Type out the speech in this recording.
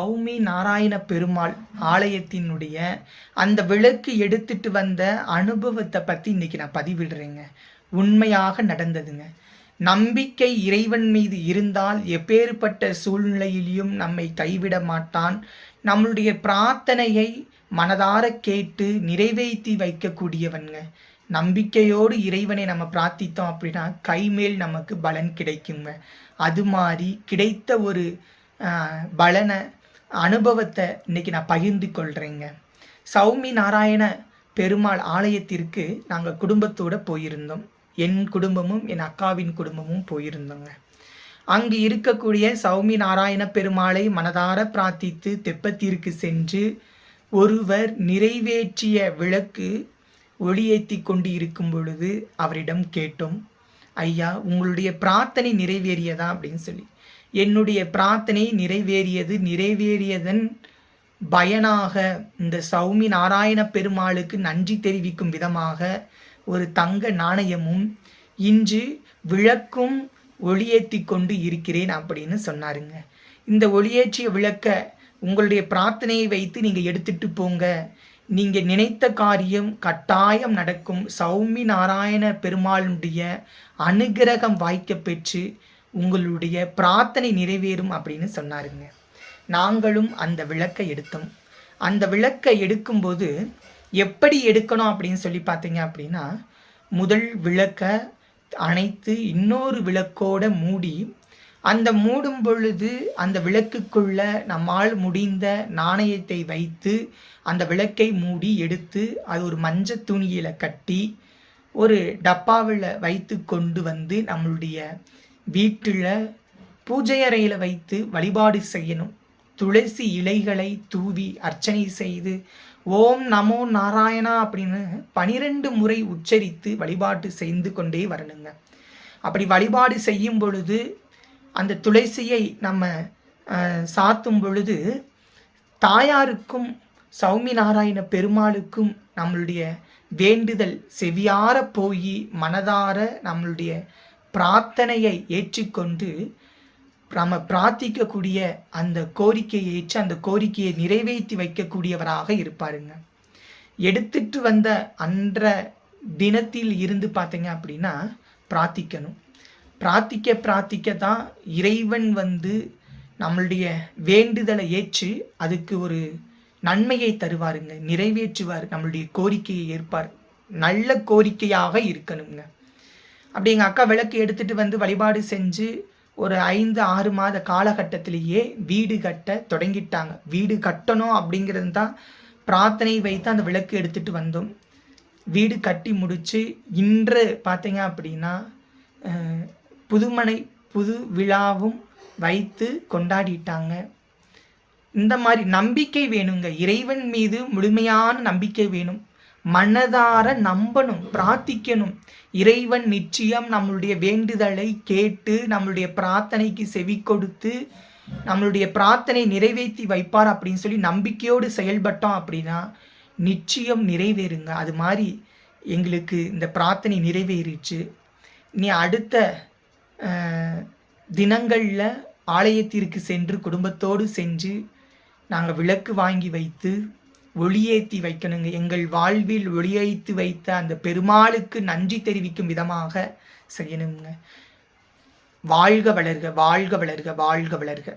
சௌமி நாராயண பெருமாள் ஆலயத்தினுடைய அந்த விளக்கு எடுத்துட்டு வந்த அனுபவத்தை பற்றி இன்னைக்கு நான் பதிவிடுறேங்க. உண்மையாக நடந்ததுங்க. நம்பிக்கை இறைவன் மீது இருந்தால் எப்பேற்பட்ட சூழ்நிலையிலும் நம்மை கைவிட மாட்டான். நம்மளுடைய பிரார்த்தனையை மனதார கேட்டு நிறைவேற்றி வைக்கக்கூடியவன்ங்க. நம்பிக்கையோடு இறைவனை நம்ம பிரார்த்தித்தோம் அப்படின்னா கைமேல் நமக்கு பலன் கிடைக்குங்க. அது மாதிரி கிடைத்த ஒரு பலனை அனுபவத்தை இன்னைக்கு நான் பகிர்ந்து கொள்கிறேங்க சௌமி நாராயண பெருமாள் ஆலயத்திற்கு நாங்கள் குடும்பத்தோடு போயிருந்தோம். என் குடும்பமும் என் அக்காவின் குடும்பமும் போயிருந்தோங்க. அங்கு இருக்கக்கூடிய சௌமி நாராயண பெருமாளை மனதார பிரார்த்தித்து தெப்பத்திற்கு சென்று ஒருவர் நிறைவேற்றிய விளக்கு ஒளியேற்றி கொண்டு இருக்கும் பொழுது அவரிடம் கேட்டோம் ஐயா உங்களுடைய பிரார்த்தனை நிறைவேறியதா? அப்படின்னு சொல்லி. என்னுடைய பிரார்த்தனை நிறைவேறியது நிறைவேறியதன் பயனாக இந்த சௌமி நாராயண பெருமாளுக்கு நன்றி தெரிவிக்கும் விதமாக ஒரு தங்க நாணயமும் இன்று விளக்கும் ஒளியேற்றி கொண்டு இருக்கிறேன் அப்படின்னு சொன்னாருங்க. இந்த ஒளியேற்றிய விளக்க உங்களுடைய பிரார்த்தனையை வைத்து நீங்கள் எடுத்துட்டு போங்க. நீங்கள் நினைத்த காரியம் கட்டாயம் நடக்கும். சௌமி நாராயண பெருமாளுடைய அனுகிரகம் வாய்க்க பெற்று உங்களுடைய பிரார்த்தனை நிறைவேறும் அப்படின்னு சொன்னாருங்க. நாங்களும் அந்த விளக்கை எடுத்தோம். அந்த விளக்கை எடுக்கும்போது எப்படி எடுக்கணும் அப்படின்னு சொல்லி பார்த்தீங்க அப்படின்னா முதல் விளக்கை அணைத்து இன்னொரு விளக்கோட மூடி அந்த மூடும் பொழுது அந்த விளக்குக்குள்ள நம்மால் முடிந்த நாணயத்தை வைத்து அந்த விளக்கை மூடி எடுத்து அது ஒரு மஞ்சள் துணியில் கட்டி ஒரு டப்பாவில் வைத்து கொண்டு வந்து நம்மளுடைய வீட்டில் பூஜை அறையில் வைத்து வழிபாடு செய்யணும். துளசி இலைகளை தூவி அர்ச்சனை செய்து ஓம் நமோ நாராயணா அப்படின்னு பனிரெண்டு முறை உச்சரித்து வழிபாட்டு செய்து கொண்டே வரணுங்க. அப்படி வழிபாடு செய்யும் பொழுது அந்த துளசியை நம்ம சாத்தும் பொழுது தாயாருக்கும் சௌமி நாராயண பெருமாளுக்கும் நம்மளுடைய வேண்டுதல் செவியார போய் மனதார நம்மளுடைய பிரார்த்தனையை ஏற்றுக்கொண்டு நம்ம பிரார்த்திக்கக்கூடிய அந்த கோரிக்கையை ஏற்று அந்த கோரிக்கையை நிறைவேற்றி வைக்கக்கூடியவராக இருப்பாருங்க. எடுத்துட்டு வந்த அன்ற தினத்தில் இருந்து பார்த்தீங்க அப்படின்னா பிரார்த்திக்கணும். பிரார்த்திக்க பிரார்த்திக்க தான் இறைவன் வந்து நம்மளுடைய வேண்டுதலை ஏற்று அதுக்கு ஒரு நன்மையை தருவாருங்க நிறைவேற்றுவார் நம்மளுடைய கோரிக்கையை ஏற்பார் நல்ல கோரிக்கையாக இருக்கணுங்க. அப்படி எங்கள் அக்கா விளக்கு எடுத்துட்டு வந்து வழிபாடு செஞ்சு ஒரு ஐந்து ஆறு மாத காலகட்டத்திலேயே வீடு கட்ட தொடங்கிட்டாங்க. வீடு கட்டணும் அப்படிங்கிறது தான் பிரார்த்தனை வைத்து அந்த விளக்கு எடுத்துட்டு வந்தோம். வீடு கட்டி முடித்து இன்று பார்த்தீங்க அப்படின்னா புதுமனை புது விழாவும் வைத்து கொண்டாடிட்டாங்க. இந்த மாதிரி நம்பிக்கை வேணுங்க. இறைவன் மீது முழுமையான நம்பிக்கை வேணும். மனதார நம்பணும் பிரார்த்திக்கணும். இறைவன் நிச்சயம் நம்மளுடைய வேண்டுதலை கேட்டு நம்மளுடைய பிரார்த்தனைக்கு செவி கொடுத்து நம்மளுடைய பிரார்த்தனை நிறைவேற்றி வைப்பார் அப்படின்னு சொல்லி நம்பிக்கையோடு செயல்பட்டோம் அப்படின்னா நிச்சயம் நிறைவேறுங்க. அது மாதிரி எங்களுக்கு இந்த பிரார்த்தனை நிறைவேறிச்சு. நீ அடுத்த தினங்களில் ஆலயத்திற்கு சென்று குடும்பத்தோடு செஞ்சு நாங்கள் விளக்கு வாங்கி வைத்து ஒளியேற்றி வைக்கணுங்க. எங்கள் வாழ்வில் ஒளியேற்றி வைத்த அந்த பெருமாளுக்கு நன்றி தெரிவிக்கும் விதமாக செய்யணுங்க. வாழ்க வளர்க வாழ்க வளர்க வாழ்க வளர்க.